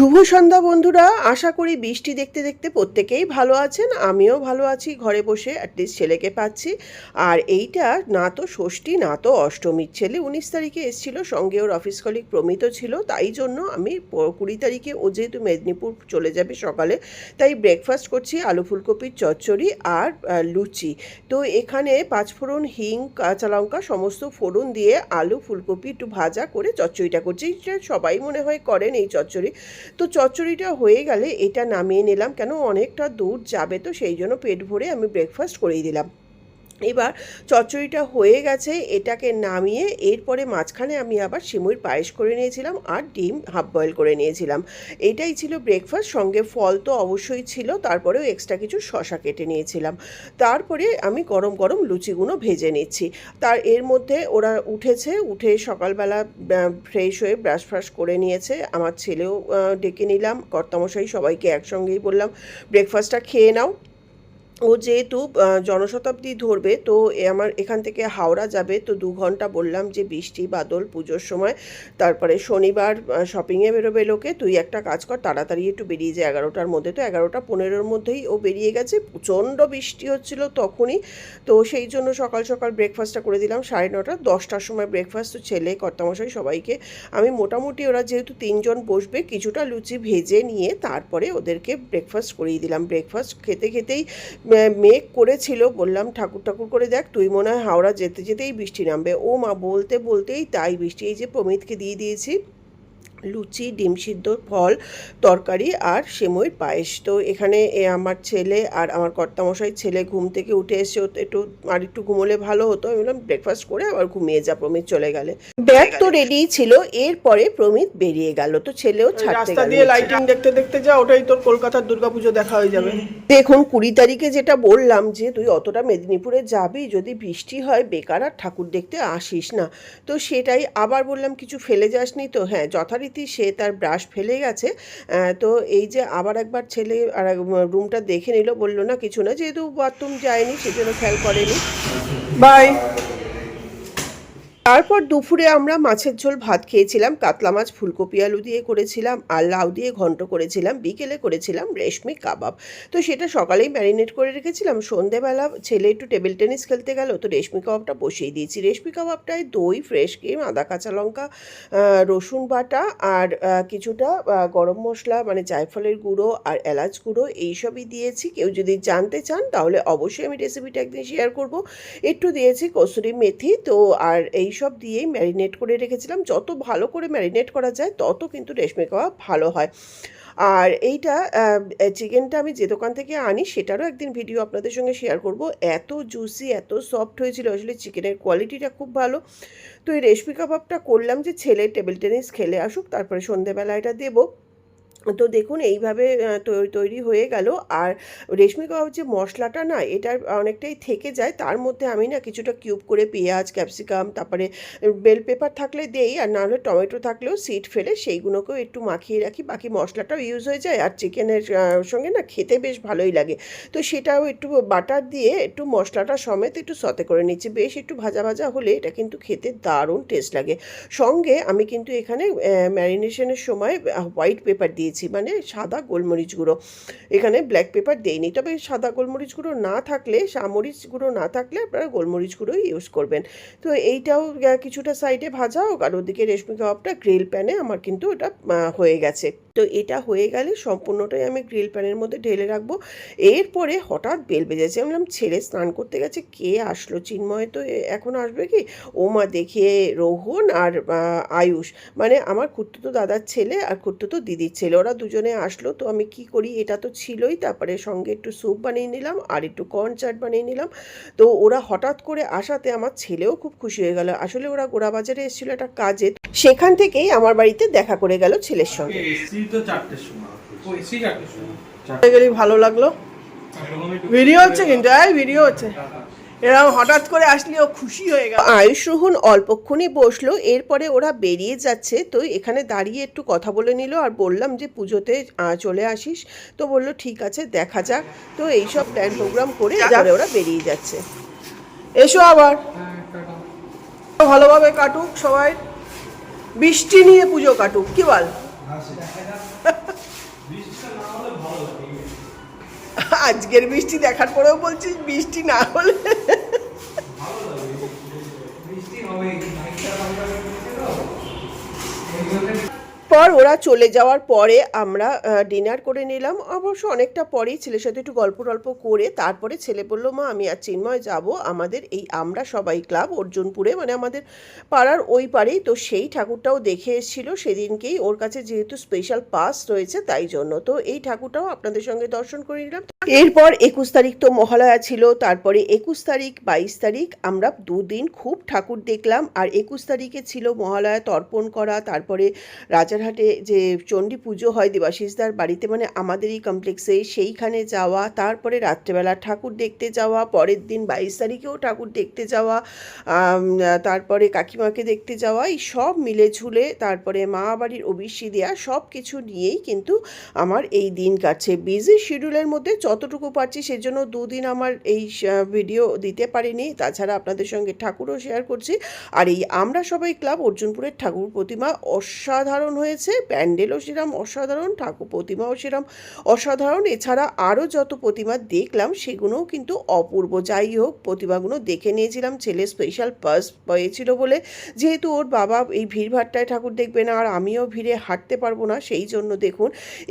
শুভ সন্ধ্যা, বন্ধুরা। আশা করি বৃষ্টি দেখতে দেখতে প্রত্যেকেই ভালো আছেন। আমিও ভালো আছি। ঘরে বসে অ্যাটলিস্ট ছেলেকে পাচ্ছি। আর এইটা না তো ষষ্ঠী, না তো অষ্টমীর ছেলে। উনিশ তারিখে এসেছিল, সঙ্গে ওর অফিস কলিগ প্রমিত ছিল। তাই জন্য আমি কুড়ি তারিখে ও যেহেতু মেদিনীপুর চলে যাবে সকালে, তাই ব্রেকফাস্ট করছি, আলু ফুলকপির চচ্চড়ি আর লুচি। তো এখানে পাঁচফোড়ন হিং, কাঁচা লঙ্কা সমস্ত ফোড়ন দিয়ে আলু ফুলকপি একটু ভাজা করে চচ্চড়িটা করছি। সবাই মনে হয় করেন এই চচ্চড়ি। তো চচ্চড়িটা হয়ে গেলে এটা নামিয়ে নিলাম। কেন? অনেকটা দূর যাবে তো, সেই জন্য পেট ভরে আমি ব্রেকফাস্ট করেই দিলাম। এবার চচ্চড়িটা হয়ে গেছে, এটাকে নামিয়ে এরপরে মাঝখানে আমি আবার সিমুর পায়েস করে নিয়েছিলাম আর ডিম হাফ বয়েল করে নিয়েছিলাম। এটাই ছিল ব্রেকফাস্ট সঙ্গে ফল তো অবশ্যই ছিল, তারপরেও এক্সট্রা কিছু শশা কেটে নিয়েছিলাম। তারপরে আমি গরম গরম লুচিগুলো ভেজে নিচ্ছি। তার এর মধ্যে ওরা উঠেছে, উঠে সকালবেলা ফ্রেশ হয়ে ব্রাশ ফ্রাশ করে নিয়েছে। আমার ছেলেও ডেকে নিলাম, কর্তামশাই সবাইকে একসঙ্গেই বললাম ব্রেকফাস্টটা খেয়ে নাও। ও যেহেতু জনশতাব্দী ধরবে, তো আমার এখান থেকে হাওড়া যাবে, তো দু ঘণ্টা বললাম যে বৃষ্টি, বাদল, পুজোর সময়। তারপরে শনিবার শপিংয়ে বেরোবে লোকে, তুই একটা কাজ কর, তাড়াতাড়ি একটু বেরিয়ে যায় এগারোটার মধ্যে। তো এগারোটা পনেরোর মধ্যেই ও বেরিয়ে গেছে, প্রচণ্ড বৃষ্টি হচ্ছিল তখনই। তো সেই জন্য সকাল সকাল ব্রেকফাস্টটা করে দিলাম, সাড়ে নটা, দশটার সময় ব্রেকফাস্ট তো ছেলে, কর্তামশাই সবাইকে। আমি মোটামুটি ওরা যেহেতু তিনজন বসবে, কিছুটা লুচি ভেজে নিয়ে তারপরে ওদেরকে ব্রেকফাস্ট করিয়ে দিলাম। ব্রেকফাস্ট খেতে খেতেই মেঘ করেছিল, বললাম, ঠাকুর ঠাকুর করে দেখ, তুই মনে হয় হাওড়া যেতে, যেতেই বৃষ্টি নামবে। ও মা, বলতে, বলতেই তাই বৃষ্টি। এই যে প্রমিতকে দিয়ে দিয়েছি। লুচি ডিম সিদ্ধ ফল তরকারি আর সেমইর পায়েস। তো এখানে এ আমার ছেলে আর আমার কর্তামশাই ছেলে ঘুম থেকে উঠে এসে একটু আর একটু ঘুমোলে ভালো হতো। আমি বললাম ব্রেকফাস্ট করে আবার ঘুমিয়ে যা প্রমিত চলে গেলে। ব্যাগ তো রেডি ছিল এরপরে প্রমিত বেরিয়ে গেল। তো ছেলেও ছাড়তে রাস্তা দিয়ে লাইটিং দেখতে দেখতে যা ওটাই তোর কলকাতার দুর্গাপুজো দেখা হয়ে যাবে। দেখুন কুড়ি তারিখে যেটা বললাম যে তুই অতটা মেদিনীপুরে যাবি যদি বৃষ্টি হয় বেকার আর ঠাকুর দেখতে আসিস না। তো সেটাই আবার বললাম কিছু ফেলে যাসনি তো? হ্যাঁ যথারীতি সে তার ব্রাশ ফেলে গেছে। তো এই যে আবার একবার ছেলে আর রুমটা দেখে নিল, বলল, না, কিছু না, যেহেতু বাথরুম যায়নি, সেজন্য খেয়াল করেনি। বাই তারপর দুপুরে আমরা মাছের ঝোল ভাত খেয়েছিলাম, কাতলা মাছ, ফুলকপি আলু দিয়ে করেছিলাম, আর লাউ দিয়ে ঘন্ট করেছিলাম, বিকেলে করেছিলাম রেশমি কাবাব। তো সেটা সকালেই ম্যারিনেট করে রেখেছিলাম। সন্ধেবেলা ছেলে একটু টেবিল টেনিস খেলতে গেল, তো রেশমি কাবাবটা বসিয়ে দিয়েছি। রেশমি কাবাবটায় দই, ফ্রেশ ক্রিম, আদা, কাঁচা লঙ্কা রসুন বাটা, আর কিছুটা গরম মশলা মানে জায়ফলের গুঁড়ো আর এলাচ গুঁড়ো এইসবই দিয়েছি। কেউ যদি জানতে চান তাহলে অবশ্যই আমি রেসিপিটা একদিন শেয়ার করব। একটু দিয়েছি কসুরি মেথি, তো আর এই সব দিয়েই ম্যারিনেট করে রেখেছিলাম। যত ভালো করে ম্যারিনেট করা যায়, তত কিন্তু রেশমি কাবাব ভালো হয়। আর এইটা চিকেনটা আমি যে দোকান থেকে আনি, সেটারও একদিন ভিডিও আপনাদের সঙ্গে শেয়ার করব। এত জুসি এত সফট হয়েছিল। আসলে চিকেনের কোয়ালিটিটা খুব ভালো। তো এই রেশমি কাবাবটা করলাম যে ছেলে টেবিল টেনিস খেলে আসুক, তারপরে সন্ধেবেলা এটা দেবো। তো দেখুন, এইভাবে তৈরি হয়ে গেল। আর রেশমি কাবাব যে মশলাটা না, এটার অনেকটাই থেকে যায়। তার মধ্যে আমি না কিছুটা কিউব করে পেঁয়াজ, ক্যাপসিকাম, তারপরে বেল পেপার থাকলে দেই, আর না হলে টমেটো থাকলেও সিড ফেলে, সেইগুলোকেও একটু মাখিয়ে রাখি। বাকি মশলাটাও ইউজ হয়ে যায়, আর চিকেনের সঙ্গে না খেতে বেশ ভালোই লাগে। তো সেটাও একটু বাটার দিয়ে একটু মশলাটা সমেত একটু সতে করে নিচ্ছি। বেশ একটু ভাজা ভাজা হলে এটা কিন্তু খেতে দারুণ টেস্ট লাগে। সঙ্গে আমি কিন্তু এখানে ম্যারিনেশনের সময় হোয়াইট পেপার দিয়েছি মানে সাদা গোলমরিচ গুঁড়ো। এখানে ব্ল্যাক পেপার দেইনি, তবে সাদা গোলমরিচ গুঁড়ো না থাকলে, সামরিচ গুঁড়ো না থাকলে আপনারা গোলমরিচ গুঁড়োই ইউজ করবেন। তো এইটাও কিছুটা সাইডে ভাজা হোক, আর ওদিকে রেশমি কাবাবটা গ্রিল প্যানে আমার কিন্তু ওটা হয়ে গেছে। তো এটা হয়ে গেলে সম্পূর্ণটাই আমি গ্রিল প্যানের মধ্যে ঢেলে রাখব। এরপরে হঠাৎ বেল বেজেছে। আমি বললাম, ছেলে, স্নান করতে গেছে? কে আসলো? চিন্ময় তো এখন আসবে কি? ও মা, দেখে রোহন আর আয়ুষ। মানে আমার খুঁড়তুতো দাদার ছেলে আর খুঁড়তুতো দিদির ছেলে। ওরা দুজনে আসলো। তো আমি কি করি? এটা তো ছিলই। তারপরে সঙ্গে একটু স্যুপ বানিয়ে নিলাম আর একটু কর্ন চাট বানিয়ে নিলাম। তো ওরা হঠাৎ করে আসাতে আমার ছেলেও খুব খুশি হয়ে গেল। আসলে ওরা গোড়াবাজারে এসেছিল একটা কাজে। সেখান থেকেই আমার বাড়িতে দেখা করে গেল ছেলের সঙ্গে। তো চারটের সময়। এসি চারটের সময়। ভালো লাগল। ভিডিও হচ্ছে কিন্তু এই ভিডিও হচ্ছে। এরকম হঠাৎ করে আসলে ও খুশি হয়ে গেল। আয়ুষ রোহন অল্পক্ষণই বসল এরপরে ওরা বেরিয়ে যাচ্ছে। তো এখানে দাঁড়িয়ে একটু কথা বলে নিল আর বললাম যে পুজোতে চলে আসিস। তো বলল ঠিক আছে দেখা যাক। তো এইসব প্ল্যান প্রোগ্রাম করে তারপরে ওরা বেরিয়ে যাচ্ছে। এসো আবার। ভালোভাবে কাটুক সবাই। বৃষ্টি নিয়ে পুজো কাটুক কি বল? আজকের বৃষ্টি দেখার পরেও বলছিস বৃষ্টি না হলে ভালো লাগে বৃষ্টি হবে নাইটটা আমরা করেছি তো এই জন্য পর ওরা চলে যাওয়ার পরে আমরা ডিনার করে নিলাম। অবশ্য অনেকটা পরেই ছেলের সাথে একটু গল্প টল্প করে তারপরে ছেলে বলল, মা, আমি আর চিন্ময় যাব আমাদের এই আমরা সবাই ক্লাব, অর্জুনপুরে। মানে আমাদের পাড়ার ওই পাড়েই। তো সেই ঠাকুরটাও দেখে এসেছিল সেদিনকেই। ওর কাছে যেহেতু স্পেশাল পাস রয়েছে, তাই জন্য। তো এই ঠাকুরটাও আপনাদের সঙ্গে দর্শন করে নিলাম। এরপর একুশ তারিখ তো মহালয়া ছিল, তারপরে একুশ তারিখ, বাইশ তারিখ আমরা দুদিন খুব ঠাকুর দেখলাম। আর একুশ তারিখে ছিল মহালয়া, তর্পণ করা, তারপরে রাজারহাটে যে চণ্ডী পুজো হয় দেবাশিসদার বাড়িতে মানে আমাদেরই কমপ্লেক্সে সেইখানে যাওয়া, তারপরে রাত্রেবেলা ঠাকুর দেখতে যাওয়া, পরের দিন বাইশ তারিখেও ঠাকুর দেখতে যাওয়া তারপরে কাকিমাকে দেখতে যাওয়া, এই সব মিলে ঝুলে তারপরে মা বাড়ির অবিশ্বাসী দেওয়া সব কিছু নিয়েই কিন্তু আমার এই দিন কাটছে। বিজি শিডিউলের মধ্যে যতটুকু পারছি সেজন্য দুদিন আমার এই ভিডিও দিতে পারিনি। তাছাড়া আপনাদের সঙ্গে ঠাকুরও শেয়ার করছি। আর এই আমরা সবাই ক্লাব অর্জুনপুরের ঠাকুর প্রতিমা অসাধারণ হয়েছে। প্যান্ডেলও সেরম অসাধারণ, ঠাকুর প্রতিমাও সেরম অসাধারণ। এছাড়া আরও যত প্রতিমা দেখলাম সেগুলোও কিন্তু অপূর্ব। যাই হোক, প্রতিমাগুলো দেখে নিয়েছিলাম। ছেলে স্পেশাল পাস পেয়েছিল বলে। যেহেতু ওর বাবা এই ভিড়ভাট্টায় ঠাকুর দেখবে না, আর আমিও ভিড়ে হাঁটতে পারব না, সেই জন্য দেখুন,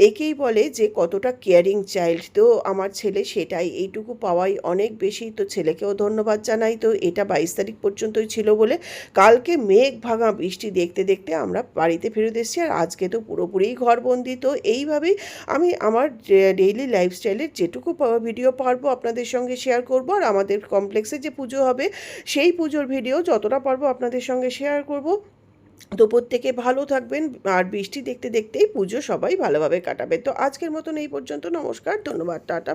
একেই বলে যে কতটা কেয়ারিং চাইল্ড তো আমার ছেলে সেটাই, এইটুকু পাওয়াই অনেক বেশি। তো ছেলেকেও ধন্যবাদ জানাই। তো এটা বাইশ তারিখ পর্যন্তই ছিল বলে কালকে মেঘ ভাঙা বৃষ্টি দেখতে দেখতে আমরা বাড়িতে ফেরত এসেছি আর আজকে তো পুরোপুরিই ঘরবন্দি। তো এইভাবেই আমি আমার ডেইলি লাইফস্টাইলের যেটুকু ভিডিও পারব আপনাদের সঙ্গে শেয়ার করব আর আমাদের কমপ্লেক্সে যে পুজো হবে সেই পুজোর ভিডিও যতটা পারব আপনাদের সঙ্গে শেয়ার করব। তো থেকে ভালো থাকবেন আর বৃষ্টি দেখতে দেখতেই পুজো সবাই ভালোভাবে কাটাবে তো আজকের মতন এই পর্যন্ত। নমস্কার, ধন্যবাদ, টাটা।